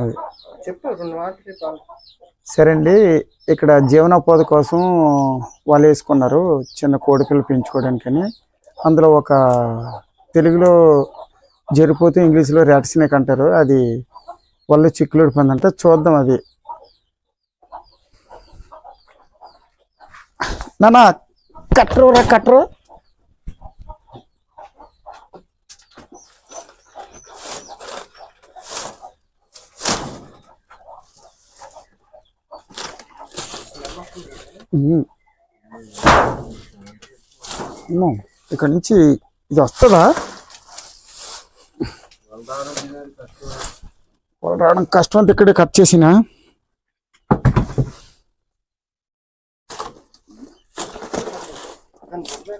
అది. సరే అండి ఇక్కడ జీవనోపాధి కోసం వాళ్ళు వేసుకున్నారు చిన్న కోడిపిల్లలు పెంచుకోవడానికని. అందులో ఒక తెలుగులో జరిపోతే ఇంగ్లీష్లో ర్యాట్ స్నేక్ అంటారు. అది వాళ్ళు చిక్కులు ఉడిపోయిందంట చూద్దాం అది. నాన్న కట్టరు రా కట్టరు ఇక్కడ నుంచి ఇది వస్తుందా? రావడం కష్టం అంటే ఇక్కడే కట్ చేసిన? చెప్తే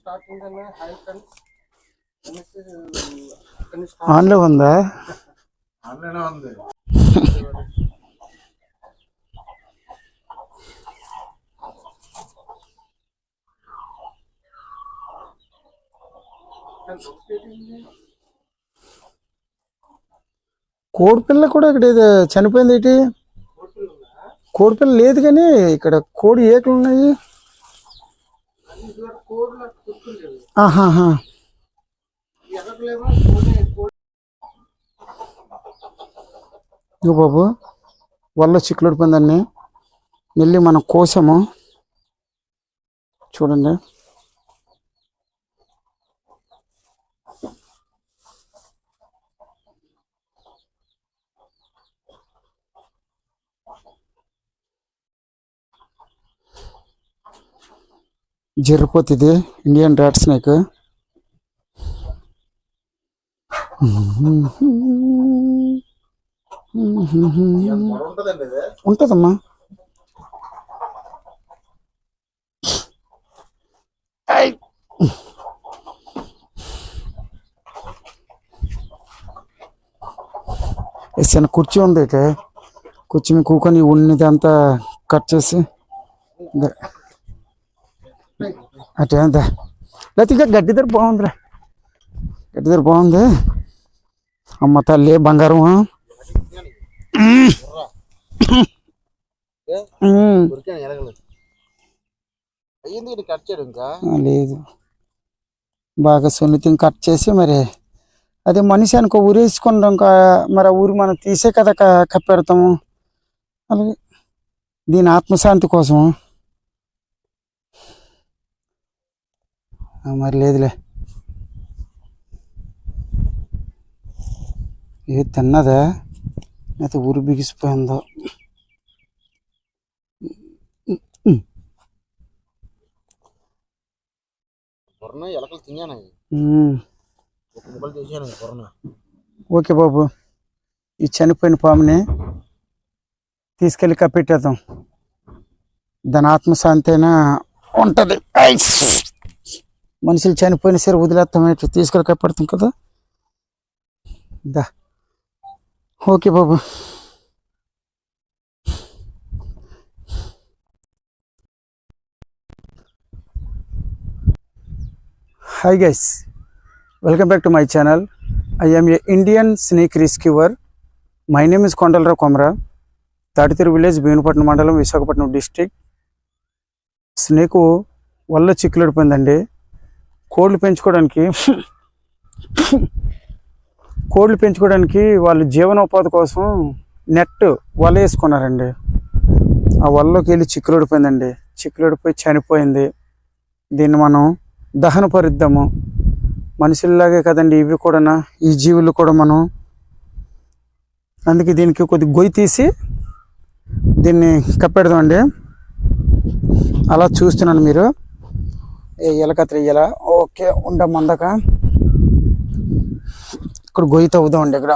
స్టార్టింగ్ హై ఫ్రెండ్స్. ఆన్లో ఉందా? ఆన్లైన్ ఉంది. కోడిపిల్ల కూడా ఇక్కడ ఏదో చనిపోయింది ఏంటి? కోడిపిల్ల లేదు కానీ ఇక్కడ కోడి ఏకలు ఉన్నాయి. ఆహాహా ఇగో బాబు వల్ల చిక్కులు ఉడిపోయిందండి వెళ్ళి మనం కోసాము చూడండి. జరిపోతుంది. ఇండియన్ ర్యాట్ స్నేక్ ఇది ఉంటుందమ్మా చిన్న కుర్చీ ఉంది అయితే కుర్చీ కూకొని ఉన్నదంతా కట్ చేసి. అటే అంతా లేకపోతే ఇంకా గడ్డి దగ్గర బాగుందిరా గడ్డి దగ్గర బాగుంది అమ్మ తల్లి బంగారం అయ్యింది కట్ ఇంకా లేదు బాగా సున్నితం కట్ చేసి మరి అదే మనిషి అనుకో ఊరేసుకుంటాం ఇంకా మరి ఆ ఊరు మనం తీసే కదా క- కప్పెడతాము అలాగే దీని ఆత్మశాంతి కోసం మరి లేదులే. ఏ తిన్నదా? అయితే ఊరు బిగిసిపోయిందో. ఎలకలు తిన్నాను ఓకే బాబు. ఈ చనిపోయిన పాముని తీసుకెళ్ళి కప్పెట్టేద్దాం. దాని ఆత్మశాంతి అయినా ఉంటుంది! మనుషులు చనిపోయిన సరే వదిలేస్తామని ఏంటి తీసుకెళ్ళి కదా. దా. Okay Babu. Hi guys welcome back to my channel I am a Indian snake rescuer my name is Kondalarao Komara Tatitiru village Bheemunipatnam మండలం విశాఖపట్నం డిస్టిక్ స్నేకు వల్ల చిక్కులడిపోయిందండి. కోళ్ళు పెంచుకోవడానికి కోళ్ళు పెంచుకోవడానికి వాళ్ళు జీవనోపాధి కోసం నెట్ వల వేసుకున్నారండి. ఆ వలలోకి వెళ్ళి చిక్కులుడిపోయిందండి చిక్కులుడిపోయి చనిపోయింది. దీన్ని మనం దహనపరుద్దాము మనుషుల్లాగే కదండి ఇవి కూడా ఈ జీవులు కూడా మనం. అందుకే దీనికి కొద్ది గొయ్యి తీసి దీన్ని కప్పెడదామండి. అలా చూస్తున్నాను మీరు. ఏ ఎలకత్ర ఎలా ఓకే ఉండం అందక ఇక్కడ గొయ్యి తవ్వుదామండి ఇక్కడ.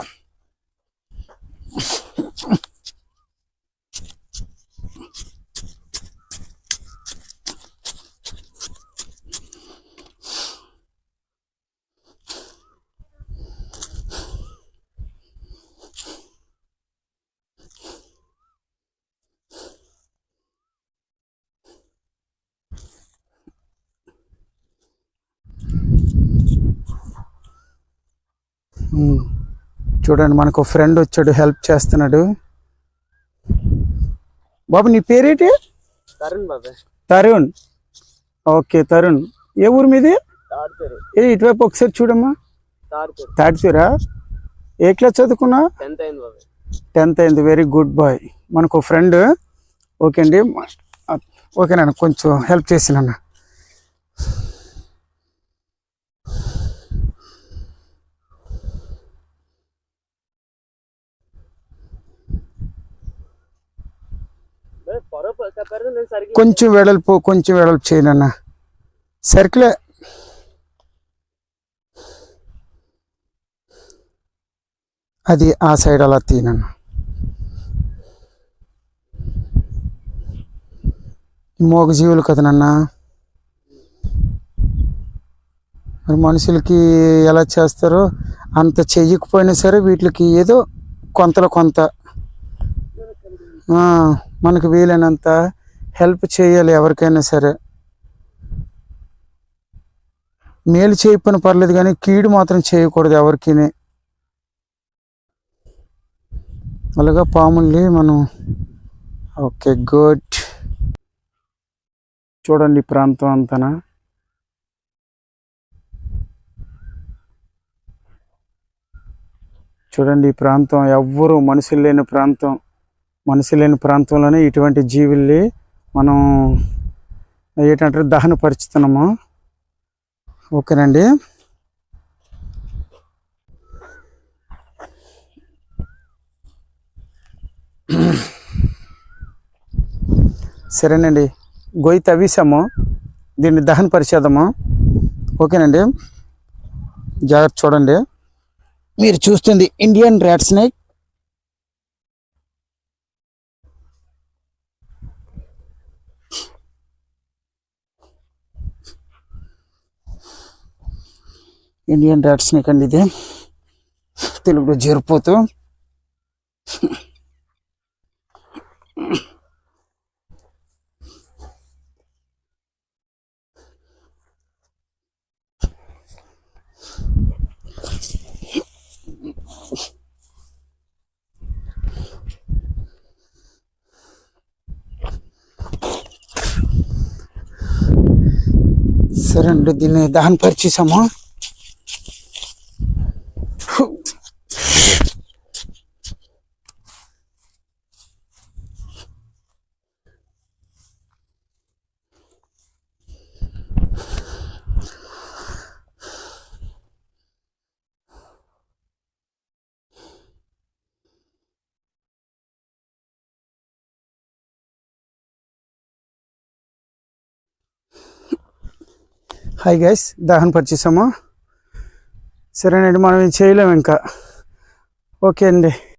చూడండి మనకు ఫ్రెండ్ వచ్చాడు హెల్ప్ చేస్తున్నాడు. బాబు నీ పేరేంటి? తరుణ్ తరుణ్. ఓకే తరుణ్. ఏ ఊరు మీది? ఏ ఇటువైపు ఒకసారి చూడమ్మా. తాడుతారు. ఏ క్లాస్ చదువుకున్నా? టెన్త్ అయింది వెరీ గుడ్ బాయ్ మనకు ఫ్రెండ్ ఓకే అండి ఓకే నాన్న కొంచెం హెల్ప్ చేసినన్న కొంచెం వెడల్పు కొంచెం వెడల్పు చేయనన్న. సర్కిలే. అది ఆ సైడ్ అలా తీయనన్న. మోగజీవులు కదా నాన్న. మరి మనుషులకి ఎలా చేస్తారో అంత చెయ్యకపోయినా సరే వీటికి ఏదో కొంతలో కొంత. మనకు వీలైనంత హెల్ప్ చేయాలి ఎవరికైనా సరే. మేలు చేయకపోయినా పర్లేదు కానీ కీడు మాత్రం చేయకూడదు ఎవరికి అలాగా పాముల్ని మనం ఓకే గుడ్. చూడండి ప్రాంతం అంతనా? చూడండి ఈ ప్రాంతం ఎవ్వరూ మనుషులు లేని ప్రాంతం. మనసు లేని ప్రాంతంలోనే ఇటువంటి జీవుల్ని మనం ఏంటంటే దహనపరుచుతున్నాము. ఓకేనండి. సరేనండి. గొయ్యి తవ్వేసాము దీన్ని దహన పరిచేద్దాము ఓకేనండి. జాగ్రత్త చూడండి. మీరు చూస్తుంది Indian rat snake Indian rat snake అండి ఇది తెలుగులో జరిపోతూ సరే అండి దీన్ని దహన పరిచేసాము హాయ్ గైస్ దహన్ పరిచేసాము సరేనండి మనం ఇది చేయలేము ఇంకా. ఓకే అండి.